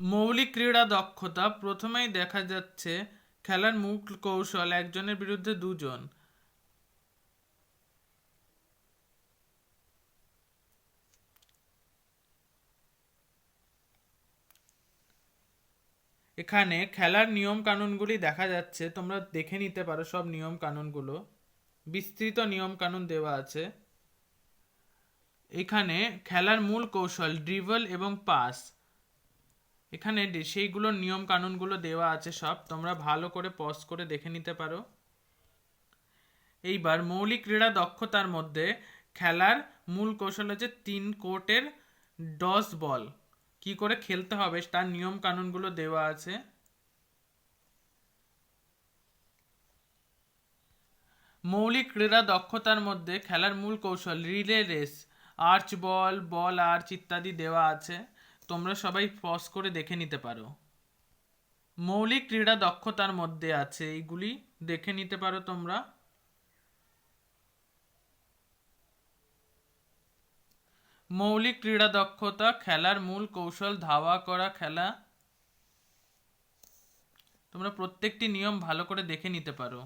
মৌলিক ক্রীড়া দক্ষতা প্রথমেই দেখা যাচ্ছে খেলার মূল কৌশল একজনের বিরুদ্ধে দুজন। এখানে খেলার নিয়ম কানুনগুলি দেখা যাচ্ছে, তোমরা দেখে নিতে পারো সব নিয়ম কানুনগুলো বিস্তৃত নিয়ম কানুন দেওয়া আছে। এখানে খেলার মূল কৌশল, ড্রিবল এবং পাস। এখানে সেইগুলোর নিয়ম কানুনগুলো দেওয়া আছে সব। তোমরা ভালো করে পজ করে দেখে নিতে পারো। এইবার মৌলিক ক্রীড়া দক্ষতার মধ্যে খেলার মূল কৌশল হচ্ছে তিন কোর্টের ডস বল। কি করে খেলতে হবে তার নিয়ম কানুনগুলো দেওয়া আছে। মৌলিক ক্রীড়া দক্ষতার মধ্যে খেলার মূল কৌশল relay race, arch ball ball arch ইত্যাদি দেওয়া আছে। তোমরা সবাই পজ করে দেখে নিতে পারো। মৌলিক ক্রীড়া দক্ষতার মধ্যে আছে এইগুলি দেখে নিতে পারো তোমরা। মৌলিক ক্রীড়া দক্ষতা, খেলার মূল কৌশল, ধাওয়া করা, খেলা। তোমরা প্রত্যেকটি নিয়ম ভালো করে দেখে নিতে পারো।